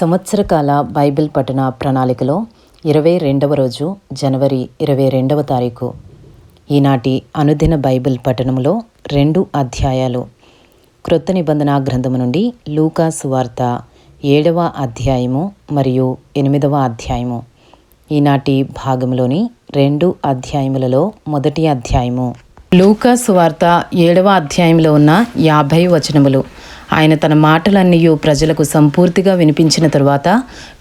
సంవత్సరకాల Bible పఠన ప్రణాళికలో ఇరవై రెండవ రోజు జనవరి ఇరవై రెండవ తారీఖు. ఈనాటి అనుదిన బైబిల్ పఠనంలో రెండు అధ్యాయాలు. క్రొత్త నిబంధన గ్రంథము నుండి లూకాస్ వార్త ఏడవ అధ్యాయము మరియు ఎనిమిదవ అధ్యాయము. ఈనాటి భాగంలోని రెండు అధ్యాయములలో మొదటి అధ్యాయము. లూకాస్ వార్త ఏడవ అధ్యాయంలో ఉన్న యాభై వచనములు. ఆయన తన మాటలన్నీ ప్రజలకు సంపూర్తిగా వినిపించిన తరువాత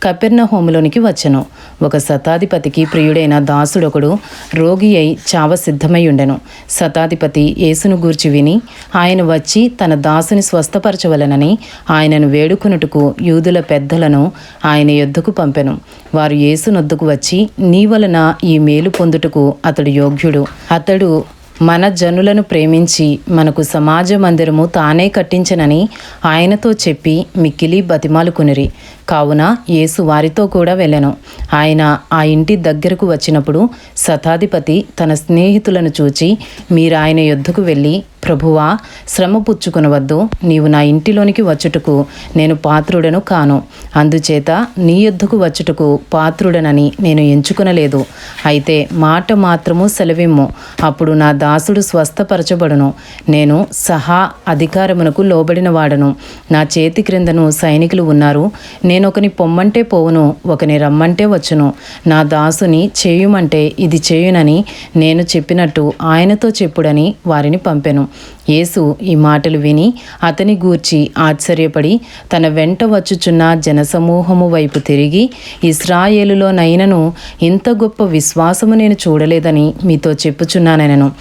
కపెర్ణ హోములోనికి వచ్చెను. ఒక శతాధిపతికి ప్రియుడైన దాసుడొకడు రోగి అయి చావ సిద్ధమై ఉండెను శతాధిపతి యేసును గూర్చి విని ఆయన వచ్చి తన దాసుని స్వస్థపరచవలనని ఆయనను వేడుకొనుటకు యూదుల పెద్దలను ఆయన యొద్దకు పంపెను. వారు యేసునొద్దకు వచ్చి నీ వలన ఈ మేలు పొందుటకు అతడు యోగ్యుడు. అతడు మన జనులను ప్రేమించి మనకు సమాజ మందిరము తానే కట్టించనని ఆయనతో చెప్పి మిక్కిలి బతిమాలుకునిరి. కావున యేసు వారితో కూడా వెళ్ళెను. ఆయన ఆ ఇంటి దగ్గరకు వచ్చినప్పుడు శతాధిపతి తన స్నేహితులను చూచి మీరు ఆయన యొద్దకు వెళ్ళి ప్రభువా శ్రమ పుచ్చుకునవద్దు. నీవు నా ఇంటిలోనికి వచ్చుటకు నేను పాత్రుడను కాను. అందుచేత నీ యొద్దకు వచ్చుటకు పాత్రుడనని నేను ఎంచుకునలేదు. అయితే మాట మాత్రము సెలవిమ్ము. అప్పుడు నా దా దాసుడు స్వస్థపరచబడును. నేను సహా అధికారమునకు లోబడిన వాడను. నా చేతి క్రిందను సైనికులు ఉన్నారు. నేను ఒకని పొమ్మంటే పోవును ఒకని రమ్మంటే వచ్చును. నా దాసుని చేయుమంటే ఇది చేయునని నేను చెప్పినట్టు ఆయనతో చెప్పుడని వారిని పంపెను. యేసు ఈ మాటలు విని అతని గూర్చి ఆశ్చర్యపడి తన వెంట వచ్చుచున్న జనసమూహము వైపు తిరిగి ఇస్రాయేలులోనైనను ఇంత గొప్ప విశ్వాసము నేను చూడలేదని మీతో చెప్పుచున్నానెనను.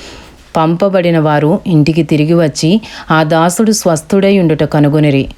పంపబడిన వారు ఇంటికి తిరిగి వచ్చి ఆ దాసుడు స్వస్థుడై ఉండుట కనుగొనిరి.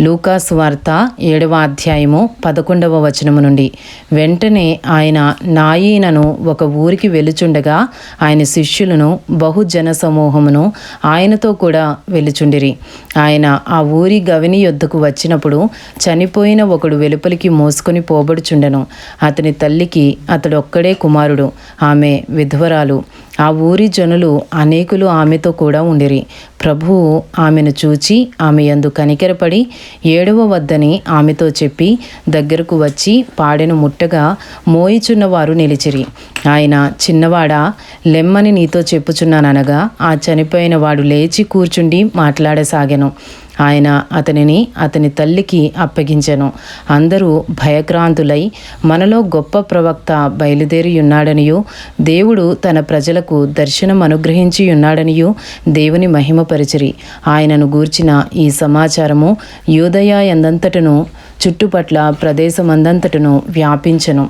లూకాస్ వార్త ఏడవ అధ్యాయము పదకొండవ వచనము నుండి. వెంటనే ఆయన నాయీనను ఒక ఊరికి వెలుచుండగా ఆయన శిష్యులను బహుజన సమూహమును ఆయనతో కూడా వెలుచుండిరి ఆయన ఆ ఊరి గవిని యొద్దకు వచ్చినప్పుడు చనిపోయిన ఒకడు వెలుపలికి మోసుకొని పోబడుచుండెను. అతని తల్లికి అతడొక్కడే కుమారుడు ఆమె విధ్వరాలు. ఆ ఊరి జనులు అనేకులు ఆమెతో కూడా ఉండిరి. ప్రభువు ఆమెను చూచి ఆమె యందు కనికెరపడి ఏడవ వద్దని ఆమెతో చెప్పి దగ్గరకు వచ్చి పాడెను ముట్టగా మోయిచున్నవారు నిలిచిరి. ఆయన చిన్నవాడా లెమ్మని నీతో చెప్పుచున్నాననగా ఆ చనిపోయిన వాడు లేచి కూర్చుండి మాట్లాడసాగాను. ఆయన అతనిని అతని తల్లికి అప్పగించెను. అందరూ భయక్రాంతులై మనలో గొప్ప ప్రవక్త బయలుదేరియున్నాడనియు దేవుడు తన ప్రజలకు దర్శనం అనుగ్రహించియున్నాడనియు దేవుని మహిమపరిచిరి ఆయనను గూర్చిన ఈ సమాచారము యూదయ ఎందంతటను చుట్టుపట్ల ప్రదేశమందంతటను వ్యాపించను.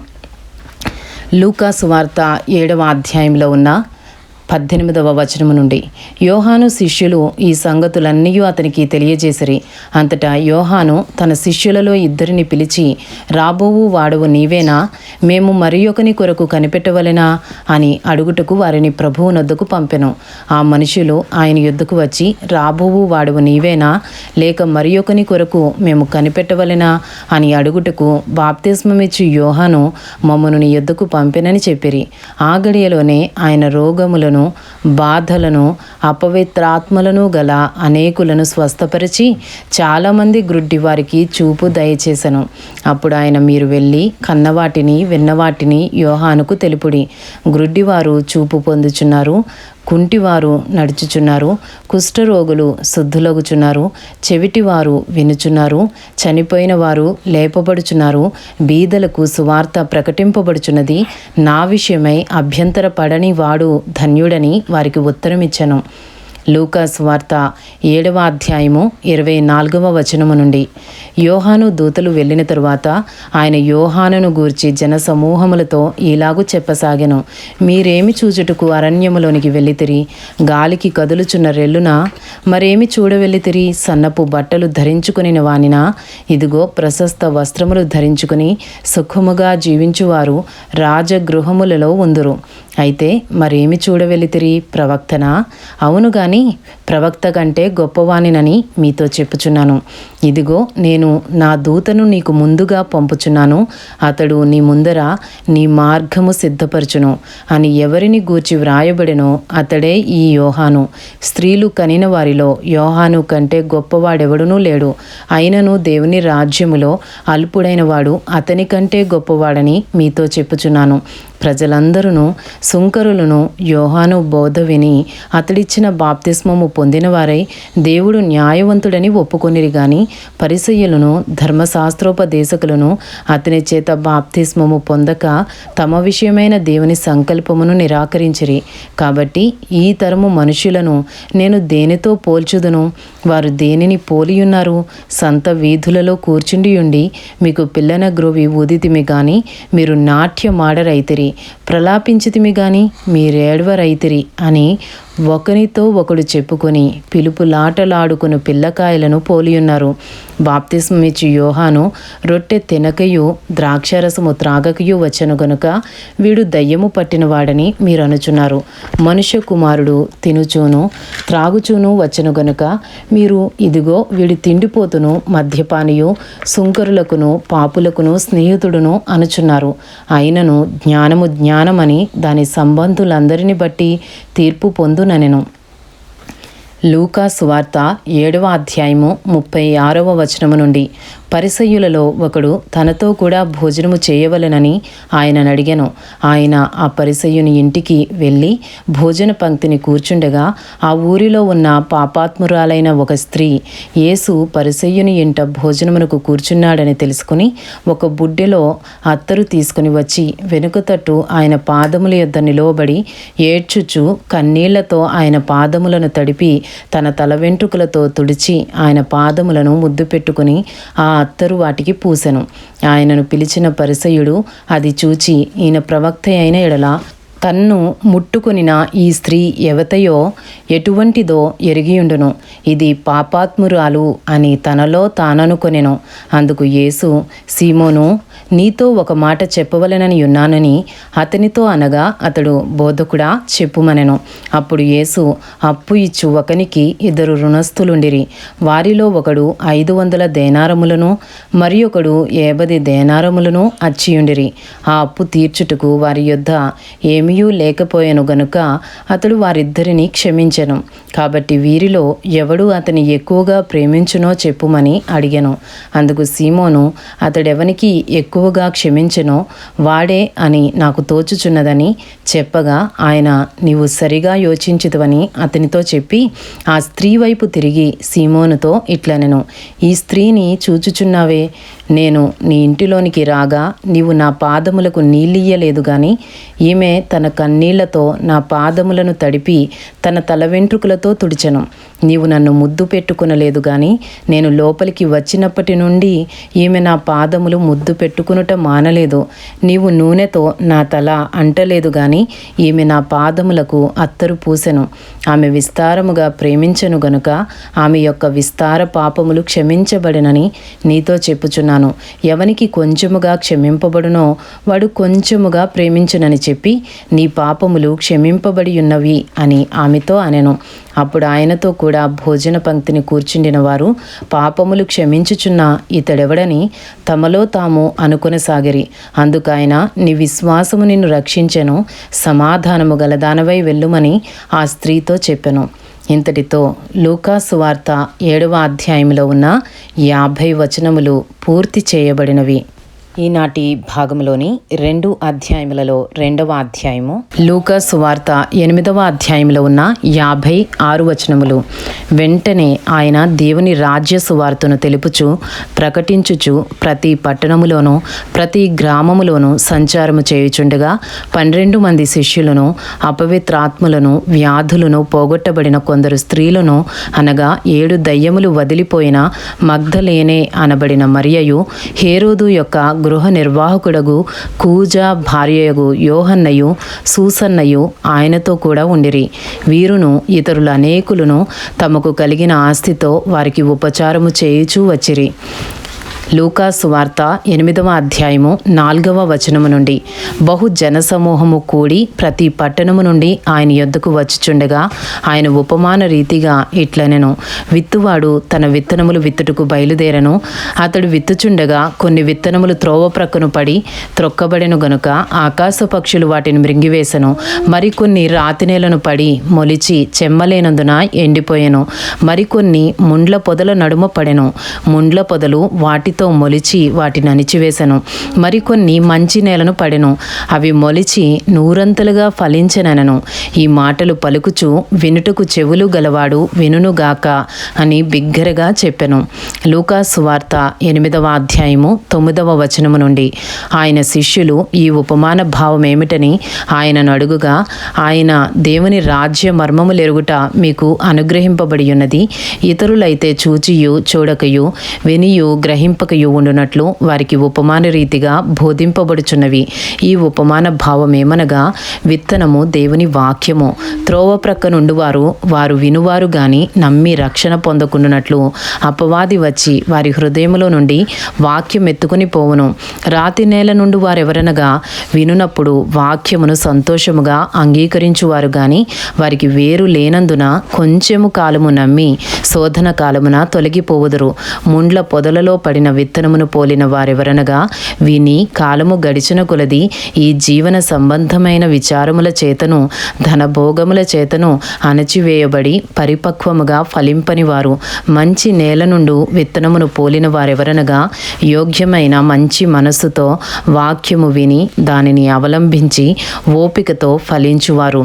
లూకాసు వార్త ఏడవ అధ్యాయంలో ఉన్న పద్దెనిమిదవ వచనము నుండి. యోహాను శిష్యులు ఈ సంగతులన్నీ అతనికి తెలియజేసిరి. అంతటా యోహాను తన శిష్యులలో ఇద్దరిని పిలిచి రాబోవు వాడవు నీవేనా? మేము మరి ఒకని కొరకు కనిపెట్టవలెనా? అని అడుగుటకు వారిని ప్రభువు నొద్దకు పంపెను. ఆ మనుషులు ఆయన యుద్ధకు వచ్చి రాబోవు వాడవు నీవేనా? లేక మరి ఒకని కొరకు మేము కనిపెట్టవలెనా? అని అడుగుటకు బాప్తిస్మమిచ్చి యోహాను మమ్మను నీ యుద్ధకు పంపెనని చెప్పిరి. ఆ గడియలోనే ఆయన రోగములను బాధలను అపవిత్రాత్మలను గల అనేకులను స్వస్థపరిచి చాలామంది గ్రుడ్డి వారికి చూపు దయచేశను అప్పుడు ఆయన మీరు వెళ్ళి కన్నవాటిని విన్నవాటిని యోహానుకు తెలుపుడి. గ్రుడ్డివారు చూపు పొందుచున్నారు. కుంటివారు నడుచుచున్నారు కుష్ఠరోగులు శుద్ధులగుచున్నారు చెవిటివారు వినుచున్నారు చనిపోయిన వారు లేపబడుచున్నారు బీదలకు సువార్త ప్రకటింపబడుచున్నది నా విషయమై అభ్యంతర పడని వాడు ధన్యుడని వారికి ఉత్తరమిచ్చను. లూకాస్ వార్త ఏడవ అధ్యాయము ఇరవై నాలుగవ వచనము నుండి. యోహాను దూతలు వెళ్ళిన తరువాత ఆయన యోహానును గూర్చి జన సమూహములతో ఇలాగూ చెప్పసాగెను. మీరేమి చూచుటకు అరణ్యములోనికి వెళ్ళితిరి? గాలికి కదులుచున్న రెల్లున? మరేమి చూడవెళ్ళితిరి? సన్నపు బట్టలు ధరించుకుని వానినా? ఇదిగో ప్రశస్త వస్త్రములు ధరించుకుని సుఖముగా జీవించువారు రాజగృహములలో ఉందురు. అయితే మరేమి చూడవెలితిరి ప్రవక్తనా? అవును గాని ప్రవక్త కంటే గొప్పవానినని మీతో చెప్పుచున్నాను. ఇదిగో నేను నా దూతను నీకు ముందుగా పంపుచున్నాను. అతడు నీ ముందర నీ మార్గము సిద్ధపరచును. అని ఎవరిని గూర్చి వ్రాయబడినో అతడే ఈ యోహాను. స్త్రీలు కనిన వారిలో యోహాను కంటే గొప్పవాడెవడునూ లేడు. అయినను దేవుని రాజ్యములో అల్పుడైన వాడు అతని కంటే గొప్పవాడని మీతో చెప్పుచున్నాను. ప్రజలందరూ సుంకరులను యోహాను బోధ విని అతడిచ్చిన బాప్తిస్మము పొందినవారై దేవుడు న్యాయవంతుడని ఒప్పుకొనిరి గాని పరిసయ్యులను ధర్మశాస్త్రోపదేశకులను అతని చేత బాప్తిస్మము పొందక తమ విషయమైన దేవుని సంకల్పమును నిరాకరించిరి. కాబట్టి ఈ తరము మనుషులను నేను దేనితో పోల్చుదును? వారు దేనిని పోలియున్నారు? సంత వీధులలో కూర్చుండియుండి మీకు పిల్లన గ్రోవి ఊదితిమి గాని మీరు నాట్యమాడరైతిరి. ప్రలాపించితిమి గాని మీరేడవరైతిరి అని ఒకరితో ఒకడు చెప్పుకొని పిలుపులాటలాడుకుని పిల్లకాయలను పోలియున్నారు. బాప్తిస్మిచ్చి యోహాను రొట్టె తినకయు ద్రాక్షరసము త్రాగకయు వచ్చను గనుక వీడు దయ్యము పట్టినవాడని మీరు అనుచున్నారు. మనుష్య కుమారుడు తినుచూను త్రాగుచూను వచ్చను గనుక మీరు ఇదిగో వీడి తిండిపోతును మద్యపానియు సుంకరులకును పాపులకును స్నేహితుడును అనుచున్నారు. అయినను జ్ఞానము జ్ఞానమని దాని సంబంధులందరిని బట్టి తీర్పు పొందు నేను లూకా సువార్త ఏడవ అధ్యాయము ముప్పై ఆరవ వచనము నుండి. పరిసయ్యులలో ఒకడు తనతో కూడా భోజనము చేయవలెనని ఆయన అడిగాను ఆయన ఆ పరిసయ్యుని ఇంటికి వెళ్ళి భోజన పంక్తిని కూర్చుండగా ఆ ఊరిలో ఉన్న పాపాత్మురాలైన ఒక స్త్రీ యేసు పరిసయ్యుని ఇంట భోజనమునకు కూర్చున్నాడని తెలుసుకుని ఒక బుడ్డెలో అత్తరు తీసుకుని వచ్చి వెనుక తట్టు ఆయన పాదముల యొద్ద నిలవబడి ఏడ్చుచు కన్నీళ్ళతో ఆయన పాదములను తడిపి తన తల వెంట్రుకలతో తుడిచి ఆయన పాదములను ముద్దు పెట్టుకుని ఆ అత్తరు వాటికి పూసెను. ఆయనను పిలిచిన పరిసయుడు అది చూచి ఈయన ప్రవక్త అయిన ఎడల తన్ను ముట్టుకొనిన ఈ స్త్రీ ఎవతయో ఎటువంటిదో ఎరిగియుండును. ఇది పాపాత్మురాలు అని తనలో తాననుకొనెను. అందుకు యేసు సీమోను నీతో ఒక మాట చెప్పవలెనని ఉన్నానని అతనితో అనగా అతడు బోధకుడా చెప్పుమనెను. అప్పుడు యేసు అప్పు ఇచ్చు ఒకనికి ఇద్దరు రుణస్థులుండిరి. వారిలో ఒకడు ఐదు వందల దేనారములను మరి ఒకడు ఏబది దేనారములను అచ్చియుండిరి. ఆ అప్పు తీర్చుటకు వారి యొద్ద ఏమీయూ లేకపోయాను గనుక అతడు వారిద్దరిని క్షమించెను. కాబట్టి వీరిలో ఎవడు అతని ఎక్కువగా ప్రేమించునో చెప్పుమని అడిగాను. అందుకు సీమోను అతడెవనికి ఎక్కువగా క్షమించెనో వాడే అని నాకు తోచుచున్నదని చెప్పగా ఆయన నీవు సరిగా యోచించుదువని అతనితో చెప్పి ఆ స్త్రీ వైపు తిరిగి సీమోనుతో ఇట్లనెను. ఈ స్త్రీని చూచుచున్నావే? నేను నీ ఇంటిలోనికి రాగా నీవు నా పాదములకు నీళ్ళియ్యలేదు గాని ఈమె తన కన్నీళ్ళతో నా పాదములను తడిపి తన తల వెంట్రుకలతో తుడిచెను. నీవు నన్ను ముద్దు పెట్టుకునలేదు గాని నేను లోపలికి వచ్చినప్పటి నుండి ఈమె నా పాదములు ముద్దు పెట్టుకునుట మానలేదు. నీవు నూనెతో నా తల అంటలేదు గాని ఈమె నా పాదములకు అత్తరు పూసెను. ఆమె విస్తారముగా ప్రేమించను గనుక ఆమె యొక్క విస్తార పాపములు క్షమించబడినని నీతో చెప్పుచున్నాను. ఎవనికి కొంచెముగా క్షమింపబడునో వాడు కొంచెముగా ప్రేమించునని చెప్పి నీ పాపములు క్షమింపబడి ఉన్నవి అని ఆమెతో అనెను. అప్పుడు ఆయనతో కూడా భోజన పంక్తిని కూర్చుండిన వారు పాపములు క్షమించుచున్న ఇతడెవడని తమలో తాము అనుకొనసాగిరి అందుకైన నీ విశ్వాసము నిన్ను రక్షించెను సమాధానము గలదానవై వెళ్ళుమని ఆ స్త్రీతో చెప్పెను. ఇంతటితో లూకాసు వార్త ఏడవ అధ్యాయంలో ఉన్న యాభై వచనములు పూర్తి చేయబడినవి. ఈనాటి భాగంలోని రెండు అధ్యాయములలో రెండవ అధ్యాయము లూకా వార్త ఎనిమిదవ అధ్యాయంలో ఉన్న యాభై ఆరు వచనములు. వెంటనే ఆయన దేవుని రాజ్య సువార్తను తెలుపుచు ప్రకటించుచు ప్రతి పట్టణములోనూ ప్రతి గ్రామములోనూ సంచారము చేయుచుండగా పన్నెండు మంది శిష్యులను అపవిత్రాత్ములను వ్యాధులను పోగొట్టబడిన కొందరు స్త్రీలను అనగా ఏడు దయ్యములు వదిలిపోయిన మగ్ధలేనే అనబడిన మరియయు హేరోదు యొక్క గృహ నిర్వాహకుడగు కూజ భార్యయగు యోహన్నయు సూసన్నయు ఆయనతో కూడా ఉండిరి. వీరును ఇతరుల అనేకులను తమకు కలిగిన ఆస్తితో వారికి ఉపచారము చేయుచూ వచ్చిరి. లూకా సువార్త ఎనిమిదవ అధ్యాయము నాలుగవ వచనము నుండి. బహు జనసమూహము కూడి ప్రతి పట్టణము నుండి ఆయన యొద్దకు వచ్చుచుండగా ఆయన ఉపమాన రీతిగా ఇట్లనెను. విత్తువాడు తన విత్తనములు విత్తుటకు బయలుదేరను. అతడు విత్తుచుండగా కొన్ని విత్తనములు త్రోవ ప్రక్కను పడి త్రొక్కబడెను గనుక ఆకాశ పక్షులు వాటిని మృంగివేశను మరికొన్ని రాతి నేలను పడి మొలిచి చెమ్మలేనందున ఎండిపోయెను. మరికొన్ని ముండ్ల పొదల నడుమ పడెను. ముండ్ల పొదలు వాటి వాటితో మొలిచి వాటిని అణిచివేశను మరికొన్ని మంచి నేలను పడెను. అవి మొలిచి నూరంతలుగా ఫలించనెనను. ఈ మాటలు పలుకుచు వినుటకు చెవులు గలవాడు వినుగాక అని బిగ్గరగా చెప్పెను. లూకా వార్త ఎనిమిదవ అధ్యాయము తొమ్మిదవ వచనము నుండి. ఆయన శిష్యులు ఈ ఉపమాన భావం ఏమిటని ఆయనను అడుగుగా ఆయన దేవుని రాజ్య మర్మములెరుగుట మీకు అనుగ్రహింపబడి ఉన్నది ఇతరులైతే చూచియు చూడకయు వినియు జ్ఞాపకయు ఉండునట్లు వారికి ఉపమాన రీతిగా బోధింపబడుచున్నవి. ఈ ఉపమాన భావమేమనగా విత్తనము దేవుని వాక్యము. త్రోవ ప్రక్క నుండి వారు వారు వినువారు గాని నమ్మి రక్షణ పొందకుండునట్లు అపవాది వచ్చి వారి హృదయములో నుండి వాక్యం ఎత్తుకుని పోవును. రాతి నేల నుండి వారెవరనగా వినునప్పుడు వాక్యమును సంతోషముగా అంగీకరించువారు గాని వారికి వేరు లేనందున కొంచెము కాలము నమ్మి శోధన కాలమున తొలగిపోవుదురు. ముండ్ల పొదలలో పడిన విత్తనమును పోలిన వారెవరనగా విని కాలము గడిచిన కొలది ఈ జీవన సంబంధమైన విచారముల చేతను ధనభోగముల చేతను అణచివేయబడి పరిపక్వముగా ఫలింపని వారు మంచి నేల నుండు విత్తనమును పోలిన వారెవరనగా యోగ్యమైన మంచి మనస్సుతో వాక్యము విని దానిని అవలంబించి ఓపికతో ఫలించువారు.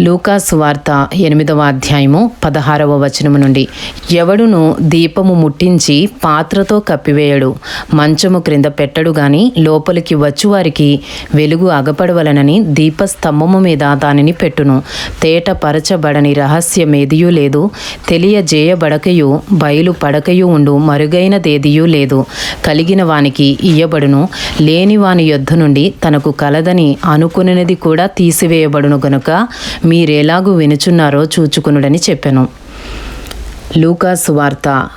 లూకాస్ వార్త ఎనిమిదవ అధ్యాయము పదహారవ వచనము నుండి. ఎవడును దీపము ముట్టించి పాత్రతో కప్పివేయడు. మంచము క్రింద పెట్టడు గాని లోపలికి వచ్చువారికి వెలుగు అగపడవలనని దీపస్తంభము మీద దానిని పెట్టును. తేట పరచబడని రహస్యమేదియూ లేదు. తెలియజేయబడకయు బయలు పడకయు ఉండు మరుగైనదేదియూ లేదు. కలిగిన వానికి ఇయ్యబడును. లేని వాని యొద్ద నుండి తనకు కలదని అనుకునేది కూడా తీసివేయబడును గనుక మీరేలాగూ వినుచున్నారో చూచుకునుడని చెప్పెను. లూకాసు వార్త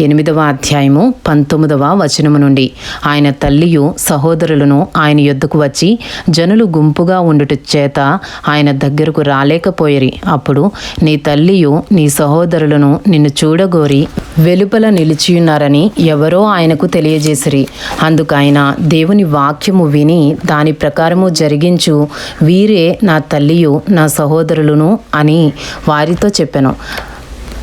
ఎనిమిదవ అధ్యాయము పంతొమ్మిదవ వచనము నుండి. ఆయన తల్లియు సహోదరులను ఆయన యొద్దకు వచ్చి జనులు గుంపుగా ఉండుట చేత ఆయన దగ్గరకు రాలేకపోయిరి. అప్పుడు నీ తల్లియు నీ సహోదరులను నిన్ను చూడగోరి వెలుపల నిలిచియున్నారని ఎవరో ఆయనకు తెలియజేసిరి. అందుకు ఆయన దేవుని వాక్యము విని దాని ప్రకారము జరిగించు. వీరే నా తల్లియు నా సహోదరులను అని వారితో చెప్పాను.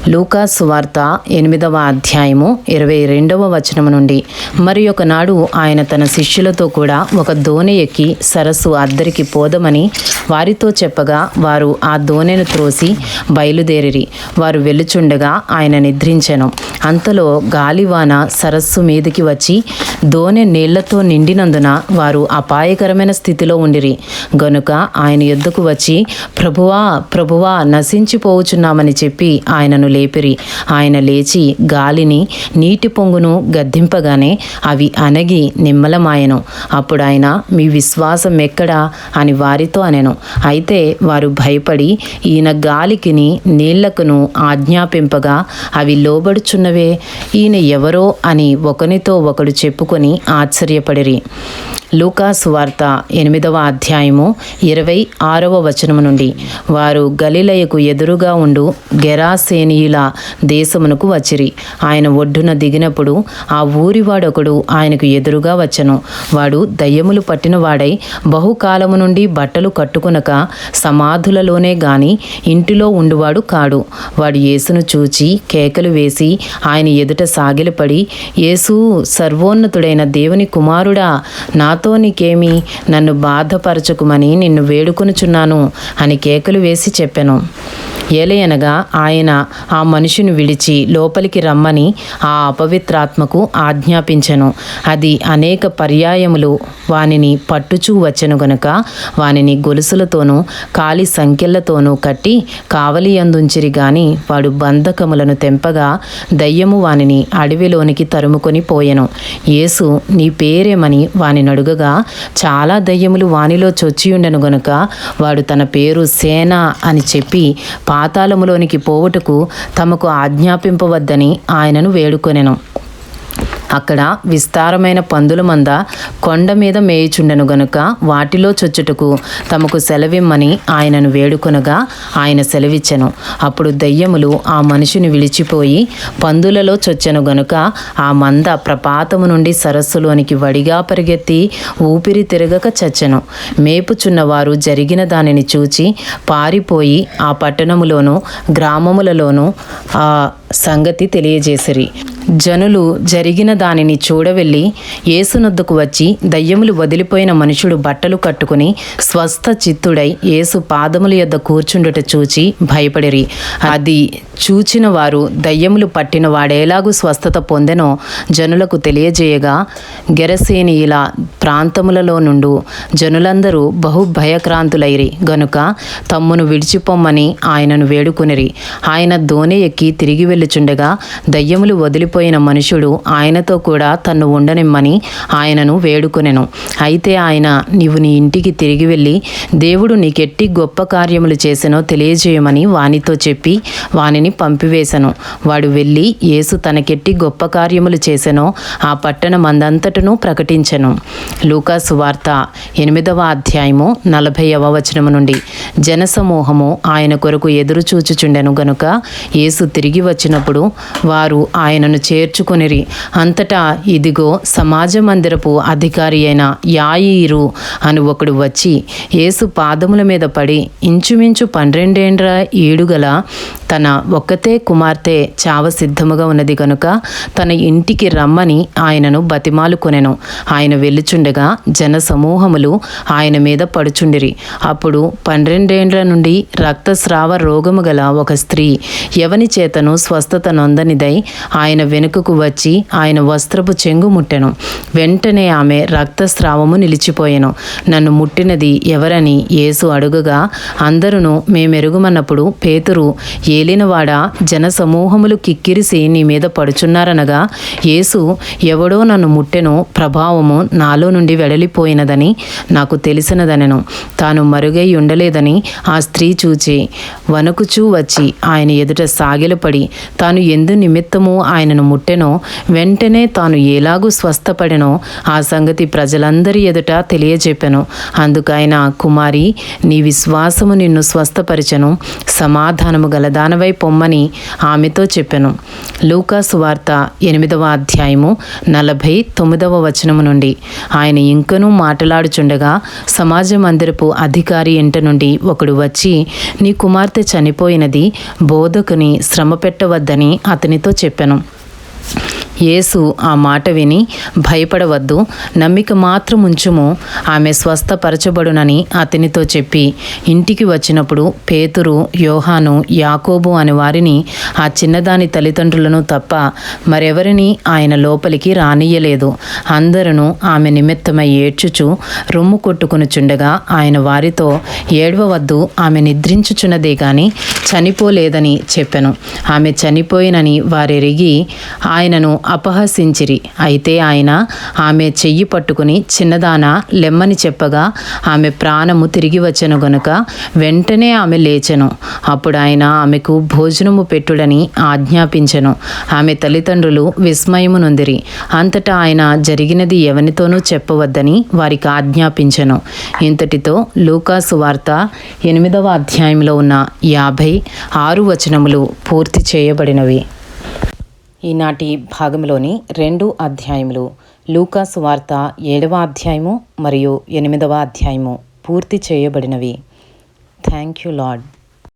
లూకాస్ వార్త ఎనిమిదవ అధ్యాయము ఇరవై రెండవ వచనము నుండి. మరి ఒకనాడు ఆయన తన శిష్యులతో కూడా ఒక దోణి ఎక్కి సరస్సు అద్దరికి పోదమని వారితో చెప్పగా వారు ఆ దోణెను త్రోసి బయలుదేరిరి. వారు వెళ్ళుచుండగా ఆయన నిద్రించెను. అంతలో గాలివాన సరస్సు మీదికి వచ్చి దోణె నీళ్ళతో నిండినందున వారు అపాయకరమైన స్థితిలో ఉండిరి. గనుక ఆయన ఎద్దుకు వచ్చి ప్రభువా ప్రభువా నశించిపోవుచున్నామని చెప్పి ఆయనను లేపిరి. ఆయన లేచి గాలిని నీటి పొంగును గద్దింపగానే అవి అనగి నిమ్మలమాయెను. అప్పుడు ఆయన మీ విశ్వాసం ఎక్కడా? అని వారితో అనెను. అయితే వారు భయపడి ఈయన గాలికిని నీళ్ళకును ఆజ్ఞాపింపగా అవి లోబడుచున్నవే? ఈయన ఎవరో? అని ఒకనితో ఒకడు చెప్పుకొని ఆశ్చర్యపడిరి. లూకాస్ వార్త ఎనిమిదవ అధ్యాయము ఇరవై ఆరవ వచనము నుండి. వారు గలిలయకు ఎదురుగా ఉండు గెరాసేనియుల దేశమునకు వచ్చిరి. ఆయన ఒడ్డున దిగినప్పుడు ఆ ఊరివాడొకడు ఆయనకు ఎదురుగా వచ్చను. వాడు దయ్యములు పట్టిన వాడై బహుకాలము నుండి బట్టలు కట్టుకునక సమాధులలోనే గాని ఇంటిలో ఉండువాడు కాడు. వాడు యేసును చూచి కేకలు వేసి ఆయన ఎదుట సాగిలపడి యేసు సర్వోన్నతుడైన దేవుని కుమారుడా నా నాతో నీకేమి నన్ను బాధపరచుకుమని నిన్ను వేడుకొనుచున్నాను అని కేకలు వేసి చెప్పెను. ఏలయనగా ఆయన ఆ మనిషిని విడిచి లోపలికి రమ్మని ఆ అపవిత్రాత్మకు ఆజ్ఞాపించెను. అది అనేక పర్యాయములు వానిని పట్టుచూ వచ్చెను గనుక వానిని గొలుసులతోనూ కాలి సంఖ్యలతోనూ కట్టి కావలియందుంచిరి గాని వాడు బంధకములను తెంపగా దయ్యము వానిని అడవిలోనికి తరుముకొని పోయెను. యేసు నీ పేరేమని వాని అడుగగా చాలా దయ్యములు వానిలో చొచ్చియుండెను గనుక వాడు తన పేరు సేన అని చెప్పి పాతాళములోనికి పోవుటకు తమకు ఆజ్ఞాపింపవద్దని ఆయనను వేడుకొనెను. అక్కడ విస్తారమైన పందుల మంద కొండ మీద మేయుచుండెను గనుక వాటిలో చొచ్చుటకు తమకు సెలవిమ్మని ఆయనను వేడుకొనగా ఆయన సెలవిచ్చెను. అప్పుడు దయ్యములు ఆ మనిషిని విడిచిపోయి పందులలో చొచ్చెను గనుక ఆ మంద ప్రపాతము నుండి సరస్సులోనికి వడిగా పరిగెత్తి ఊపిరి తిరగక చచ్చెను. మేపుచున్నవారు జరిగిన దానిని చూచి పారిపోయి ఆ పట్టణములోను గ్రామములలోనూ ఆ సంగతి తెలియజేసిరి. జనులు జరిగిన దానిని చూడవెళ్ళి ఏసునొద్దుకు వచ్చి దయ్యములు వదిలిపోయిన మనుషుడు బట్టలు కట్టుకుని స్వస్థ చిత్తుడై ఏసు పాదముల యొద్ద కూర్చుండుట చూచి భయపడిరి. అది చూచిన వారు దయ్యములు పట్టిన వాడేలాగు స్వస్థత పొందెనో జనులకు తెలియజేయగా గెరసేనియుల ప్రాంతములలో నుండు జనులందరూ బహు భయక్రాంతులైరి. గనుక తమ్మును విడిచిపొమ్మని ఆయనను వేడుకొనిరి. ఆయన దోణి ఎక్కి తిరిగి వెళ్ళుచుండగా దయ్యములు వదిలిపోయిన మనుషుడు ఆయనతో కూడా తన్ను ఉండనిమ్మని ఆయనను వేడుకొనెను. అయితే ఆయన నీవు నీ ఇంటికి తిరిగి వెళ్ళి దేవుడు నీకెట్టి గొప్ప కార్యములు చేసెనో తెలియజేయమని వానితో చెప్పి వానిని పంపివేశను వాడు వెళ్ళి యేసు తనకెట్టి గొప్ప కార్యములు చేసెనో ఆ పట్టణం అందంతటను ప్రకటించెను. లూకాసు వార్త ఎనిమిదవ అధ్యాయము నలభైవ వచనము నుండి జనసమూహము ఆయన కొరకు ఎదురు చూచుచుండెను గనుక యేసు తిరిగి వచ్చినప్పుడు వారు ఆయనను చేర్చుకొనిరి. అంతటా ఇదిగో సమాజ మందిరపు అధికారి అయిన యాయిరు అని ఒకడు వచ్చి యేసు పాదముల మీద పడి ఇంచుమించు పన్నెండేండ్ర ఏడుగల తన ఒక్కతే కుమార్తె చావ సిద్ధముగా ఉన్నది కనుక తన ఇంటికి రమ్మని ఆయనను బతిమాలుకొనెను. ఆయన వెళ్ళుచుండగా జన సమూహములు ఆయన మీద పడుచుండిరి. అప్పుడు పన్నెండేండ్ల నుండి రక్తస్రావ రోగము గల ఒక స్త్రీ ఎవని చేతను స్వస్థత నొందనిదై ఆయన వెనుకకు వచ్చి ఆయన వస్త్రపు చెంగు ముట్టెను. వెంటనే ఆమె రక్తస్రావము నిలిచిపోయెను. నన్ను ముట్టినది ఎవరని యేసు అడుగగా అందరూ మేమెరుగుమన్నప్పుడు పేతురు ఏలినవాడ జన సమూహములు కిక్కిరిసి నీ మీద పడుచున్నారనగా యేసు ఎవడో నన్ను ముట్టెను ప్రభావము నాలో నుండి వెడలిపోయినదని నాకు తెలిసినదనెను. తాను మరుగై ఉండలేదని ఆ స్త్రీ చూచి వణుకుచూ వచ్చి ఆయన ఎదుట సాగిలపడి తాను ఎందు నిమిత్తము ఆయనను ముట్టెనో వెంటనే తాను ఎలాగూ స్వస్థపడెనో ఆ సంగతి ప్రజలందరి ఎదుట తెలియజెప్పెను. అందుకైన కుమారి నీ విశ్వాసము నిన్ను స్వస్థపరిచెను. సమాధానము గలదానవై పొమ్మని ఆమెతో చెప్పెను. లూకాసు వార్త ఎనిమిదవ అధ్యాయము నలభై తొమ్మిదవ వచనము నుండి ఆయన ఇంకనూ మాట్లాడుచుండగా సమాజ మందిరపు అధికారి ఇంట నుండి ఒకడు వచ్చి నీ కుమార్తె చనిపోయినది బోధకుని శ్రమ వద్దని అతనితో చెప్పాను. యేసు ఆ మాట విని భయపడవద్దు నమ్మిక మాత్రం ఉంచుము ఆమె స్వస్థపరచబడునని అతనితో చెప్పి ఇంటికి వచ్చినప్పుడు పేతురు యోహాను యాకోబు అని వారిని ఆ చిన్నదాని తల్లిదండ్రులను తప్ప మరెవరిని ఆయన లోపలికి రానియ్యలేదు. అందరూ ఆమె నిమిత్తమై ఏడ్చుచు రొమ్ము కొట్టుకునుచుండగా ఆయన వారితో ఏడవవద్దు ఆమె నిద్రించుచున్నదే గాని చనిపోలేదని చెప్పెను. ఆమె చనిపోయినని వారెరిగి ఆయనను అపహసించిరి. అయితే ఆయన ఆమె చెయ్యి పట్టుకుని చిన్నదాన లెమ్మని చెప్పగా ఆమె ప్రాణము తిరిగి వచ్చను గనుక వెంటనే ఆమె లేచెను. అప్పుడు ఆయన ఆమెకు భోజనము పెట్టుడని ఆజ్ఞాపించెను. ఆమె తల్లిదండ్రులు విస్మయము నొందిరి అంతటా ఆయన జరిగినది ఎవనితోనూ చెప్పవద్దని వారికి ఆజ్ఞాపించెను. ఇంతటితో లూకాసు వార్త ఎనిమిదవ అధ్యాయంలో ఉన్న యాభై ఆరు వచనములు పూర్తి చేయబడినవి. ఈనాటి భాగంలోని రెండు అధ్యాయములు. లూకాసు వార్త ఏడవ అధ్యాయము మరియు ఎనిమిదవ అధ్యాయము పూర్తి చేయబడినవి. Thank you lord